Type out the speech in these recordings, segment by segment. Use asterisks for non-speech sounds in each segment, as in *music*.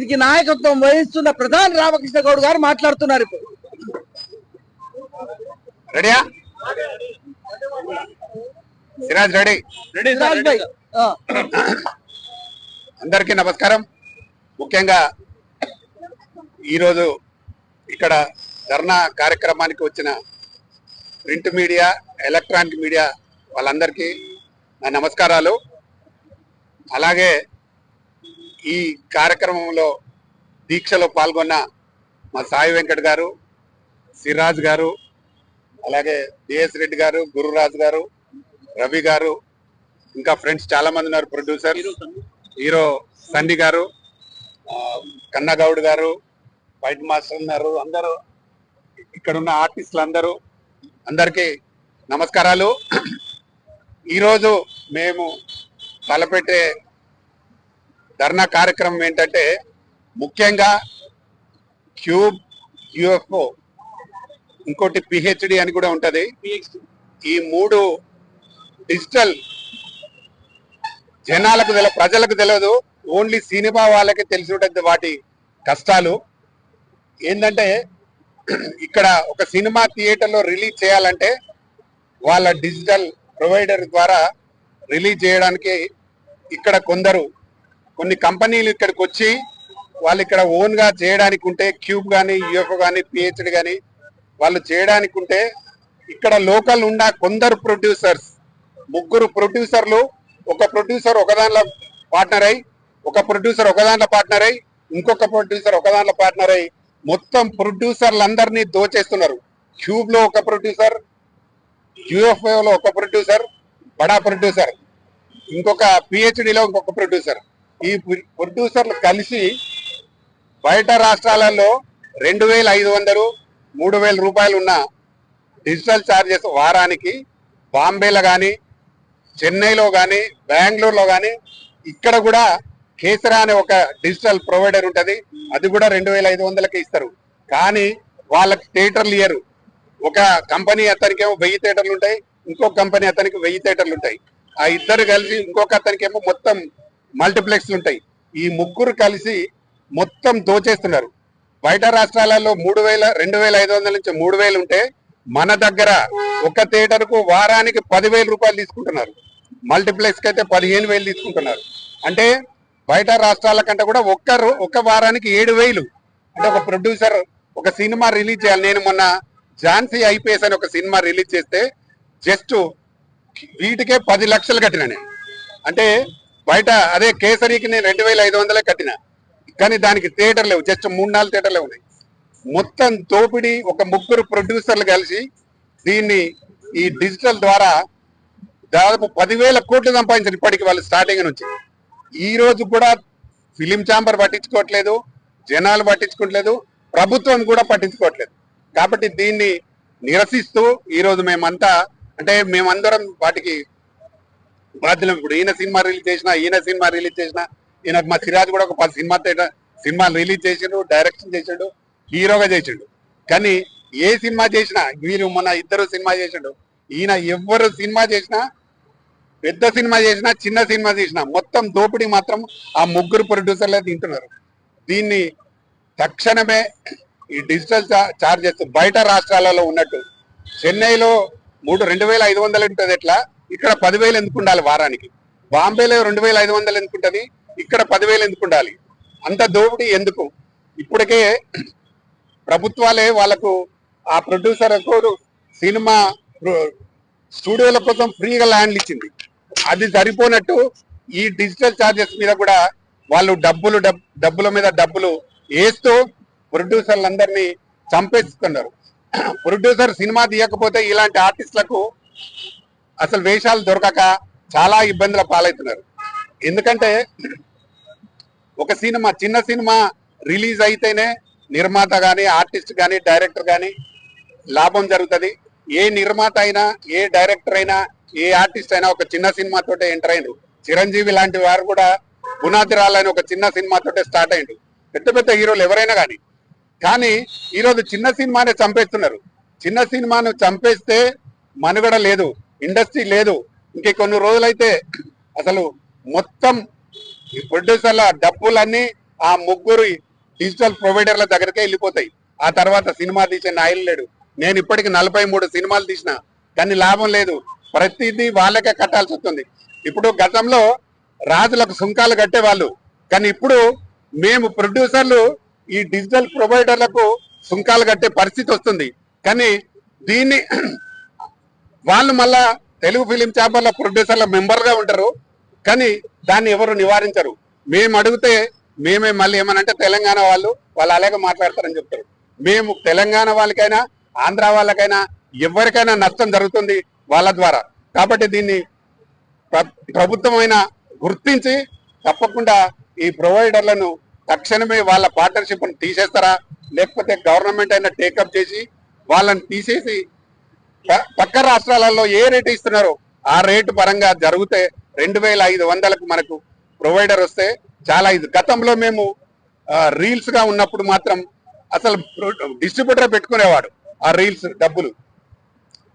దీనికి నాయకత్వం వహిస్తున్న ప్రధాని రామకృష్ణ గౌడ్ గారు మాట్లాడుతున్నారు ఇప్పుడు. రెడీయా? సిరాజ్ రెడీ? సిరాజ్ భాయ్, ఆ, అందరికీ నమస్కారం. ముఖ్యంగా ఈరోజు ఇక్కడ ధర్నా కార్యక్రమానికి వచ్చిన ప్రింట్ మీడియా ఎలక్ట్రానిక్ మీడియా వాళ్ళందరికీ నా నమస్కారాలు. అలాగే ఈ కార్యక్రమంలో దీక్షలో పాల్గొన్న మా సాయి వెంకట్ గారు సిరాజ్ గారు అలాగే డిఎస్ రెడ్డి గారు గురురాజు గారు రవి గారు ఇంకా ఫ్రెండ్స్ చాలా మంది ఉన్నారు ప్రొడ్యూసర్ హీరో సండి గారు కన్నగౌడ్ గారు వైట్ మాస్టర్ ఉన్నారు అందరూ ఇక్కడ ఉన్న ఆర్టిస్టులు అందరూ అందరికీ నమస్కారాలు. ఈరోజు మేము తలపెట్టే ధర్నా కార్యక్రమం ఏంటంటే ముఖ్యంగా క్యూబ్ యుఎఫ్ఓ ఇంకోటి పిహెచ్డి అని కూడా ఉంటది. ఈ మూడు డిజిటల్ జనాలకు తెలియదు ప్రజలకు తెలియదు ఓన్లీ సినిమా వాళ్ళకి తెలిసి ఉంటుంది వాటి కష్టాలు. ఏంటంటే ఇక్కడ ఒక సినిమా థియేటర్లో రిలీజ్ చేయాలంటే వాళ్ళ డిజిటల్ ప్రొవైడర్ ద్వారా రిలీజ్ చేయడానికి ఇక్కడ కొందరు కొన్ని కంపెనీలు ఇక్కడికి వచ్చి వాళ్ళు ఇక్కడ ఓన్గా చేయడానికి ఉంటే క్యూబ్ కానీ యుఎఫ్ కానీ పిహెచ్డి కానీ వాళ్ళు చేయడానికి ఉంటే ఇక్కడ లోకల్ ఉన్న కొందరు ప్రొడ్యూసర్స్ ముగ్గురు ప్రొడ్యూసర్లు ఒక ప్రొడ్యూసర్ ఒకదాంట్లో పార్ట్నర్ అయి ఒక ప్రొడ్యూసర్ ఒకదాంట్లో పార్ట్నర్ అయి ఇంకొక ప్రొడ్యూసర్ ఒకదాంట్లో పార్ట్నర్ అయి మొత్తం ప్రొడ్యూసర్లందరినీ దోచేస్తున్నారు. క్యూబ్లో ఒక ప్రొడ్యూసర్ యుఎఫ్ఓ లో ఒక ప్రొడ్యూసర్ బడా ప్రొడ్యూసర్ ఇంకొక పిహెచ్డిలో ఇంకొక ప్రొడ్యూసర్ ఈ ప్రొడ్యూసర్లు కలిసి బయట రాష్ట్రాలలో రెండు వేల ఐదు వందలు మూడు వేల రూపాయలు ఉన్న డిజిటల్ ఛార్జెస్ వారానికి బాంబేలో కానీ చెన్నైలో కానీ బెంగళూరులో కానీ ఇక్కడ కూడా కేసరా అనే ఒక డిజిటల్ ప్రొవైడర్ ఉంటుంది. అది కూడా రెండు వేల ఐదు వందలకి ఇస్తారు. కానీ వాళ్ళకి థియేటర్లు ఇయ్యరు ఒక కంపెనీ అతనికి ఏమో వెయ్యి థియేటర్లు ఉంటాయి ఇంకొక కంపెనీ అతనికి వెయ్యి థియేటర్లు ఉంటాయి. ఆ ఇద్దరు కలిసి ఇంకొక అతనికి ఏమో మొత్తం మల్టీప్లెక్స్లు ఉంటాయి. ఈ ముగ్గురు కలిసి మొత్తం దోచేస్తున్నారు బయట రాష్ట్రాలలో మూడు వేల రెండు వేల ఐదు వందల నుంచి మూడు వేలు ఉంటే మన దగ్గర ఒక థియేటర్కు వారానికి పదివేల రూపాయలు తీసుకుంటున్నారు. మల్టీప్లెక్స్కి అయితే పదిహేను వేలు తీసుకుంటున్నారు. అంటే బయట రాష్ట్రాల కంటే కూడా ఒక్క ఒక ఒక్క వారానికి ఏడు వేలు. అంటే ఒక ప్రొడ్యూసర్ ఒక సినిమా రిలీజ్ చేయాలి. నేను మొన్న ఝాన్సీ ఐపీఎస్ అని ఒక సినిమా రిలీజ్ చేస్తే జస్ట్ వీటికే పది లక్షలు కట్టిన నేను. అంటే బయట అదే కేసరికి నేను రెండు వేల ఐదు వందలే కట్టిన. కానీ దానికి థియేటర్ లేవు. జస్ట్ మూడు నాలుగు థియేటర్లే ఉన్నాయి. మొత్తం దోపిడీ ఒక ముగ్గురు ప్రొడ్యూసర్లు కలిసి దీన్ని ఈ డిజిటల్ ద్వారా దాదాపు పదివేల కోట్లు సంపాదించారు ఇప్పటికి వాళ్ళు స్టార్టింగ్ నుంచి. ఈ రోజు కూడా ఫిలిం ఛాంబర్ పట్టించుకోవట్లేదు జనాలు పట్టించుకోవట్లేదు ప్రభుత్వం కూడా పట్టించుకోవట్లేదు. కాబట్టి దీన్ని నిరసిస్తూ ఈరోజు మేమంతా అంటే మేమందరం వాటికి బాధ్యులం ఇప్పుడు ఈయన సినిమా రిలీజ్ చేసిన ఈయన సినిమా రిలీజ్ చేసిన ఈయన మా సిరాజ్ కూడా ఒక పది సినిమా సినిమా రిలీజ్ చేసిండు డైరెక్షన్ చేసిండు హీరోగా చేసిండు. కానీ ఏ సినిమా చేసినా వీరు మన ఇద్దరు సినిమా చేసిండు ఈయన ఎవ్వరు సినిమా చేసినా పెద్ద సినిమా చేసినా చిన్న సినిమా చేసినా మొత్తం దోపిడీ మాత్రం ఆ ముగ్గురు ప్రొడ్యూసర్లే తింటున్నారు. దీన్ని తక్షణమే ఈ డిజిటల్ చార్జెస్ బయట రాష్ట్రాలలో ఉన్నట్టు చెన్నైలో మూడు రెండు వేల ఐదు వందలు ఉంటుంది ఎట్లా? ఇక్కడ పదివేలు ఎందుకు ఉండాలి వారానికి? బాంబేలో రెండు వేల ఐదు వందలు ఎందుకు ఉంటుంది? ఇక్కడ పదివేలు ఎందుకు ఉండాలి? అంత దోపిడీ ఎందుకు? ఇప్పటికే ప్రభుత్వాలే వాళ్ళకు ఆ ప్రొడ్యూసర్ సినిమా స్టూడియోల కోసం ఫ్రీగా ల్యాండ్లు ఇచ్చింది. అది సరిపోనట్టు ఈ డిజిటల్ ఛార్జెస్ మీద కూడా వాళ్ళు డబ్బులు డబ్బుల మీద డబ్బులు వేస్తూ ప్రొడ్యూసర్లందరినీ చంపేస్తున్నారు. *clears throat* ప్రొడ్యూసర్ సినిమా తీయకపోతే ఇలాంటి ఆర్టిస్టులకు అసలు వేషాలు దొరకక చాలా ఇబ్బందుల పాలవుతున్నారు. ఎందుకంటే ఒక సినిమా చిన్న సినిమా రిలీజ్ అయితేనే నిర్మాత కానీ ఆర్టిస్ట్ కానీ డైరెక్టర్ కానీ లాభం జరుగుతుంది. ఏ నిర్మాత అయినా ఏ డైరెక్టర్ అయినా ఏ ఆర్టిస్ట్ అయినా ఒక చిన్న సినిమాతోటే ఎంటర్ అయినరు. చిరంజీవి లాంటి వారు కూడా పునాది రాలని ఒక చిన్న సినిమాతోటే స్టార్ట్ అయిండు పెద్ద పెద్ద హీరోలు ఎవరైనా కానీ కానీ ఈరోజు చిన్న సినిమానే చంపేస్తున్నారు. చిన్న సినిమాను చంపేస్తే మనుగడ లేదు. ఇండస్ట్రీ లేదు. ఇంకే కొన్ని రోజులైతే అసలు మొత్తం ఈ ప్రొడ్యూసర్ల డబ్బులన్నీ ఆ ముగ్గురు డిజిటల్ ప్రొవైడర్ల దగ్గరకే వెళ్ళిపోతాయి. ఆ తర్వాత సినిమా తీసే నాయలు లేడు. నేను ఇప్పటికి నలభై మూడు సినిమాలు తీసిన. కానీ లాభం లేదు. ప్రతిదీ వాళ్ళకే కట్టాల్సి వస్తుంది. ఇప్పుడు గతంలో రాజులకు సుంకాలు కట్టేవాళ్ళు. కానీ ఇప్పుడు మేము ప్రొడ్యూసర్లు ఈ డిజిటల్ ప్రొవైడర్లకు సుంకాలు కట్టే పరిస్థితి వస్తుంది. కానీ దీన్ని వాళ్ళు మళ్ళా తెలుగు ఫిలిం ఛాంబర్ల ప్రొడ్యూసర్ల మెంబర్గా ఉంటారు. కానీ దాన్ని ఎవరు నివారించరు. మేము అడిగితే మేమే మళ్ళీ ఏమనంటే తెలంగాణ వాళ్ళు వాళ్ళు అలాగే మాట్లాడతారని చెప్తారు. మేము తెలంగాణ వాళ్ళకైనా ఆంధ్ర వాళ్ళకైనా ఎవరికైనా నష్టం జరుగుతుంది వాళ్ళ ద్వారా. కాబట్టి దీన్ని ప్రభుత్వమైన గుర్తించి తప్పకుండా ఈ ప్రొవైడర్లను తక్షణమే వాళ్ళ పార్ట్నర్షిప్ను తీసేస్తారా? లేకపోతే గవర్నమెంట్ అయినా టేకప్ చేసి వాళ్ళని తీసేసి పక్క రాష్ట్రాలలో ఏ రేటు ఇస్తున్నారో? ఆ రేటు పరంగా జరిగితే రెండు వేల ఐదు వందలకు మనకు ప్రొవైడర్ వస్తే చాలా ఇది. గతంలో మేము రీల్స్గా ఉన్నప్పుడు మాత్రం అసలు డిస్ట్రిబ్యూటర్ పెట్టుకునేవాడు ఆ రీల్స్ డబ్బులు.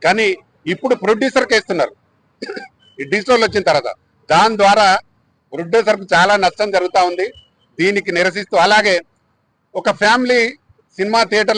కానీ ఇప్పుడు ప్రొడ్యూసర్ ఇస్తున్నారు ఈ డిజిటల్ వచ్చిన తర్వాత. దాని ద్వారా ప్రొడ్యూసర్కు చాలా నష్టం జరుగుతా ఉంది. దీనికి నిరసిస్తూ అలాగే ఒక ఫ్యామిలీ సినిమా థియేటర్